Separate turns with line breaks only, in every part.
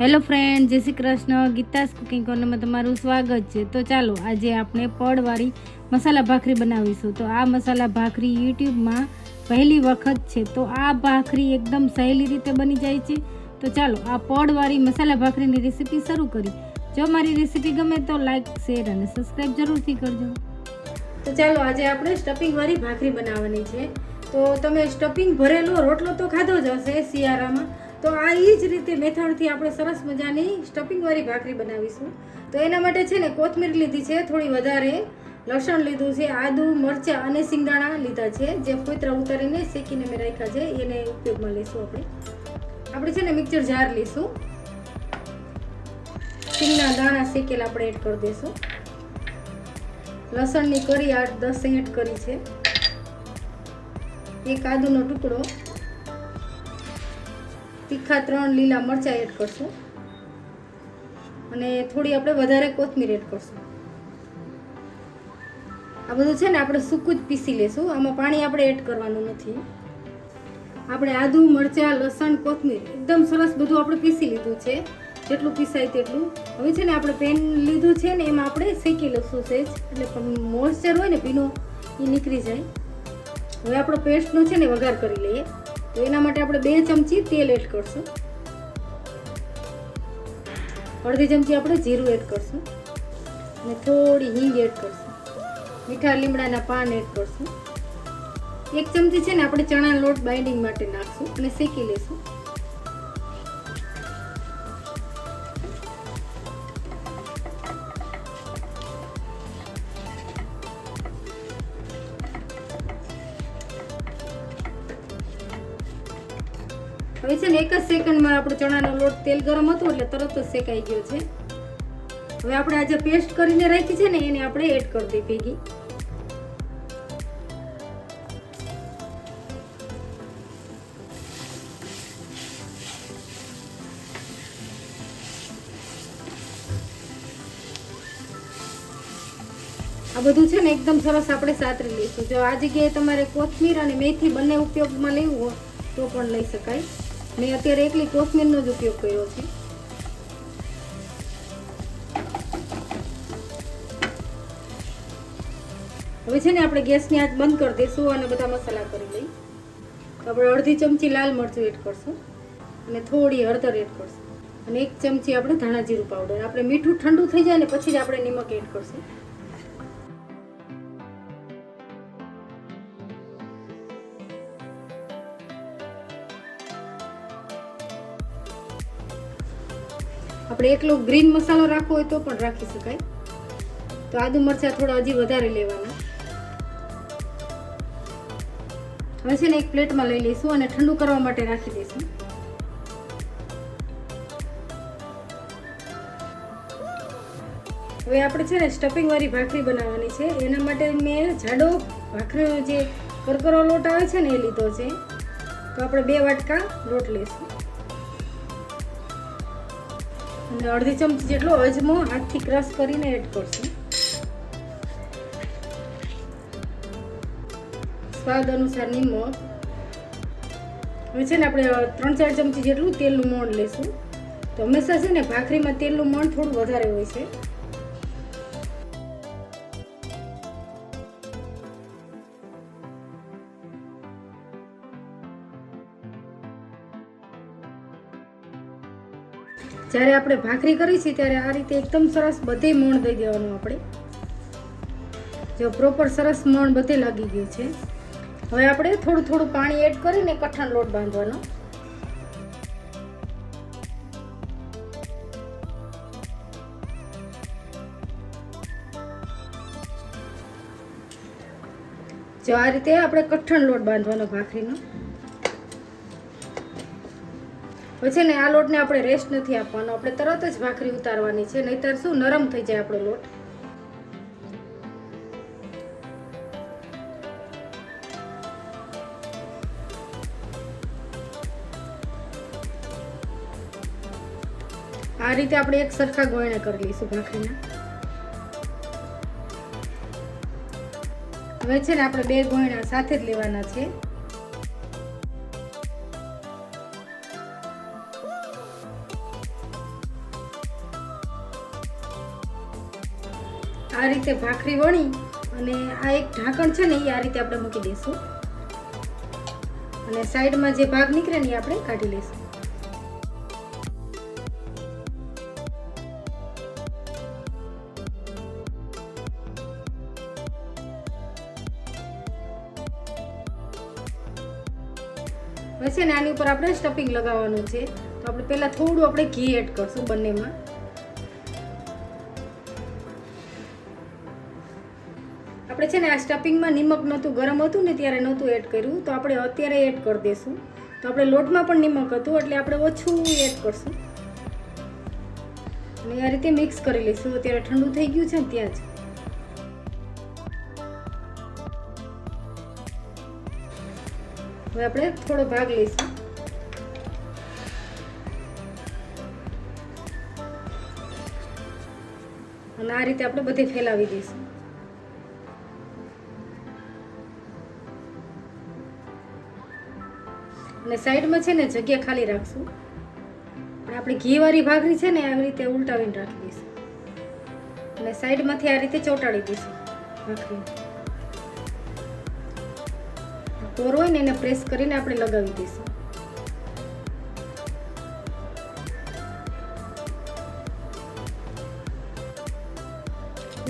Hello friend, Jai Shri Krishna. Geeta's cooking કોર્નરમાં તમારું સ્વાગત છે. તો ચાલો, આજે આપણે પડવાળી મસાલા ભાખરી બનાવીશું. તો આ મસાલા ભાખરી યુટ્યુબમાં પહેલી વખત છે. તો આ ભાખરી એકદમ સહેલી રીતે બની જાય છે. તો ચાલો, આ પડવાળી મસાલા ભાખરીની રેસીપી શરૂ કરી. જો મારી રેસીપી ગમે તો લાઈક, શેર અને સબસ્ક્રાઈબ જરૂરથી કરજો. તો ચાલો, આજે આપણે સ્ટફિંગવાળી ભાખરી બનાવવાની છે. તો તમે સ્ટફિંગ ભરેલો રોટલો તો ખાધો જ હશે શિયાળામાં. તો આ એ જ રીતે મેથડથી આપણે સરસ મજાની સ્ટફિંગવાળી ભાખરી બનાવીશું. તો એના માટે છે ને કોથમીર લીધી છે, થોડી વધારે લસણ લીધું છે, આદુ, મરચાં અને સિંગદાણા લીધા છે. જે ફોતરા ઉતારીને શેકીને મેં રાખ્યા છે, એને ઉપયોગમાં લઈશું આપણે. આપણે છે ને મિક્સર જાર લઈશું. સિંગના દાણા શેકેલા આપણે એડ કરી દઈશું. લસણની કરી આઠ દસ એડ કરી છે. એક આદુનો ટુકડો તીખા ત્રણ લીલા મરચાં એડ કરશું. અને થોડી આપણે વધારે કોથમીર એડ કરશું. આ બધું છે ને આપણે સૂકું જ પીસી લેશું. આમાં પાણી આપણે એડ કરવાનું નથી. આપણે આદુ, મરચાં, લસણ, કોથમીર એકદમ સરસ બધું આપણે પીસી લીધું છે. જેટલું પીસાય તેટલું. હવે છે ને આપણે પેન લીધું છે ને એમાં આપણે શેકી લઈશું સહેજ એટલે મોઇશ્ચર હોય ને ભીનો, એ નીકળી જાય. હવે આપણો પેસ્ટનો છે ને વઘાર કરી લઈએ. તો એના માટે આપણે બે ચમચી તેલ એડ કરશું. અડધી ચમચી આપણે જીરું એડ કરશું. અને થોડી હિંગ એડ કરશું. મીઠા લીમડાના પાન એડ કરશું. એક ચમચી છે ને આપણે ચણા લોટ બાઇન્ડિંગ માટે નાખશું અને શેકી લેશું. હવે છે ને એક જ સેકન્ડમાં આપણો ચણાનો લોટ તેલ ગરમ હતો એટલે તરત જ શેકાઈ ગયો છે. હવે આપણે આજે પેસ્ટ કરીને રાખી છે ને એને આપણે એડ કરી દઈએ ભેગી. આ બધું છે ને એકદમ સરસ આપણે સાતરી લઈશું. જો આ જગ્યાએ તમારે કોથમીર અને મેથી બંને ઉપયોગમાં લેવું હોય તો પણ લઈ શકાય. મેં અત્યારે એકલી કોથમીરનો જ ઉપયોગ કર્યો છે. હવે છે ને આપણે ગેસની આંચ બંધ કરી દઈશું અને બધા મસાલા કરી લઈ આપણે અડધી ચમચી લાલ મરચું એડ કરશું અને થોડી હળદર એડ કરશું. અને એક ચમચી આપણે ધાણા જીરું પાવડર. આપણે મીઠું ઠંડુ થઈ જાય ને પછી જ આપણે નિમક એડ કરશું. આપણે એકલો ગ્રીન મસાલો રાખવો હોય તો પણ રાખી શકાય. તો આદુ મરચાં થોડા હજી વધારે લેવાના. હવે છે ને એક પ્લેટમાં લઈ લઈશું અને ઠંડુ કરવા માટે રાખી દઈશું. હવે આપણે છે ને સ્ટફિંગ વાળી ભાખરી બનાવવાની છે. એના માટે મેં જાડો ભાખરીનો જે કરકરો લોટ આવે છે ને એ લીધો છે. તો આપણે બે વાટકા લોટ લઈશું. અડધી ચમચી જેટલો અજમો હાથથી ક્રશ કરીને એડ કરશું. સ્વાદ અનુસાર નિમક. હવે છે ને આપણે ત્રણ ચાર ચમચી જેટલું તેલનું મોણ લેશું. તો હંમેશા છે ને ભાખરીમાં તેલનું મોણ થોડું વધારે હોય છે. જ્યારે આપણે ભાખરી કરી છે ત્યારે આ રીતે એકદમ સરસ બધે મોણ દઈ દેવાનું આપણે. જો પ્રોપર સરસ મોણ બધે લાગી ગયું છે. હવે આપણે થોડું થોડું પાણી એડ કરીને કઠણ લોટ બાંધવાનો. જો આ રીતે આપણે કઠણ લોટ બાંધવાનો ભાખરીનો. પછી ને આ લોટને આપણે રેસ્ટ નથી આપવાનો, આપણે તરત જ ભાખરી ઉતારવાની છે, નહીતર શું નરમ થઈ જાય આપણો લોટ. આ રીતે આપણે એક સરખા ગોયણા કરી લઈશું ભાખરીના. હવે છે ને આપણે બે ગોયણા સાથે જ લેવાના છે. આ રીતે ભાખરી વણી અને આ એક ઢાંકણ છે ને એ આ રીતે આપણે મૂકી દઈશું. અને સાઈડમાં જે ભાગ નીકળે ને એ આપણે કાઢી લઈશું. હવે છે ને આની ઉપર આપણે સ્ટફિંગ લગાવવાનું છે. તો આપણે પહેલાં થોડું આપણે ઘી એડ કરશું બંનેમાં. આપણે છે ને આ સ્ટફિંગમાં નિમક નહોતું, ગરમ હતું ને ત્યારે નહોતું એડ કર્યું, તો આપણે અત્યારે એડ કરી દઈશું તો આપણે લોટમાં પણ નિમક હતું, એટલે આપણે ઓછું એડ કરશું. અને આ રીતે મિક્સ કરી લઈશું. અત્યારે ઠંડુ થઈ ગયું છે ને ત્યાં જ. હવે આપણે થોડો ભાગ લઈશું. અને આ રીતે આપણે બધે ફેલાવી દઈશું. અને સાઈડમાં છે ને જગ્યા ખાલી રાખશું. અને આપણે ઘીવાળી ભાખરી છે ને આવી રીતે ઉલટાવીને રાખી દઈશું. અને સાઈડમાંથી આ રીતે ચોંટાડી દઈશું ભાખરી. કોર હોય ને એને પ્રેસ કરીને આપણે લગાવી દઈશું.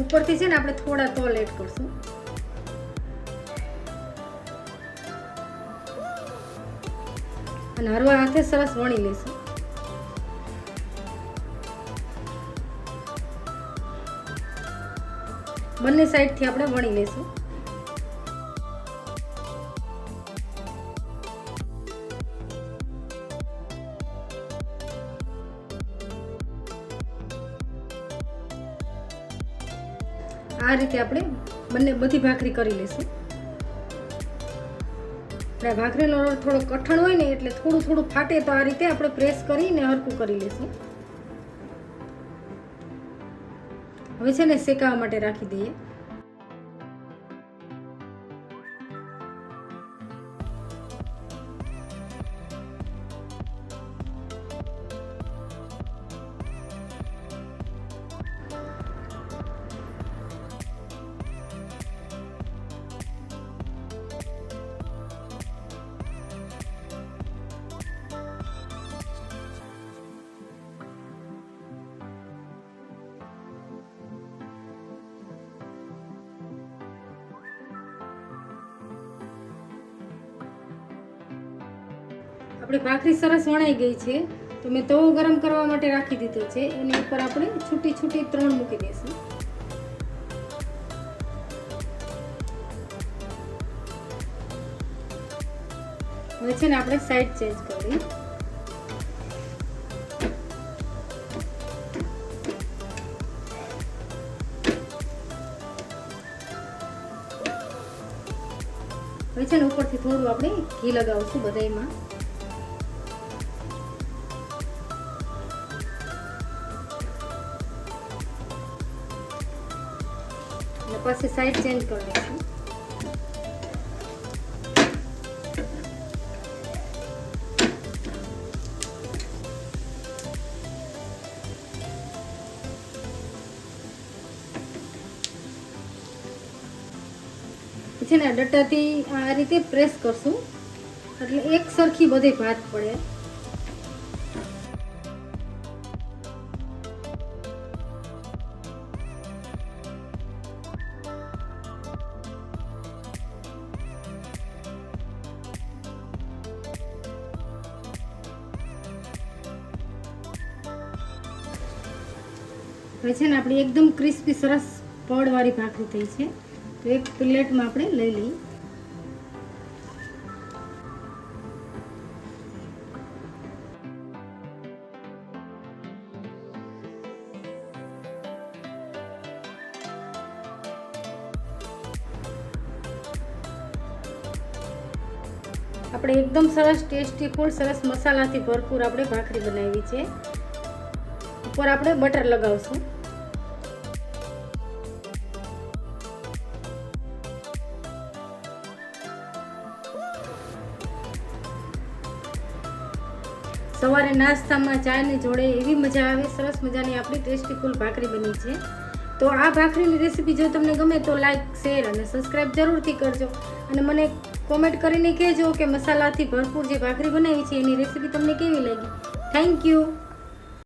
ઉપરથી છે ને આપણે થોડા તોલ એડ કરશું. અને હરવા હાથે સરસ વણી લઈશું બંને સાઈડથી આપણે વણી લઈશું આ રીતે આપણે બંને બધી ભાખરી કરી લઈશું આપણે ભાખરીનો લોટ થોડો કઠણ હોય ને એટલે થોડું થોડું ફાટે તો આ રીતે આપણે પ્રેસ કરીને હરકું કરી લઈશું. હવે છે ને શેકાવા માટે રાખી દઈએ. આપણી ભાખરી સરસ વણાઈ ગઈ છે, તો મેં તવો ગરમ કરવા માટે રાખી દીધો છે. એની ઉપર આપણે છૂટી છૂટી ત્રણ મૂકી દઈશું. હવે છે ને આપણે સાઈડ ચેન્જ કરી હવે છે ને ઉપરથી થોડું આપણે ઘી લગાવશું બધાયમાં. પછી સાઈડ ચેન્જ કરી દઈશું. છે ને ડટ્ટાથી આ રીતે પ્રેસ કરશું. એટલે એક સરખી બધી ભાત પડે. હવે છે ને આપણી એકદમ ક્રિસ્પી, સરસ પડવાળી ભાખરી થઈ છે. તો એક પ્લેટમાં આપણે લઈ લઈએ. આપણે એકદમ સરસ ટેસ્ટી ફૂડ સરસ મસાલાથી ભરપૂર આપણે ભાખરી બનાવી છે. ઉપર આપણે બટર લગાવશું. સવારે નાસ્તામાં ચાની જોડે એવી મજા આવે, સરસ મજાની આપણી ટેસ્ટી ફૂલ ભાખરી બની છે. તો આ ભાખરીની રેસીપી જો તમને ગમે તો લાઈક, શેર અને સબસ્ક્રાઈબ જરૂરથી કરજો. અને મને કોમેન્ટ કરીને કહેજો કે મસાલાથી ભરપૂર જે ભાખરી બનાવી છે એની રેસીપી તમને કેવી લાગી. Thank you.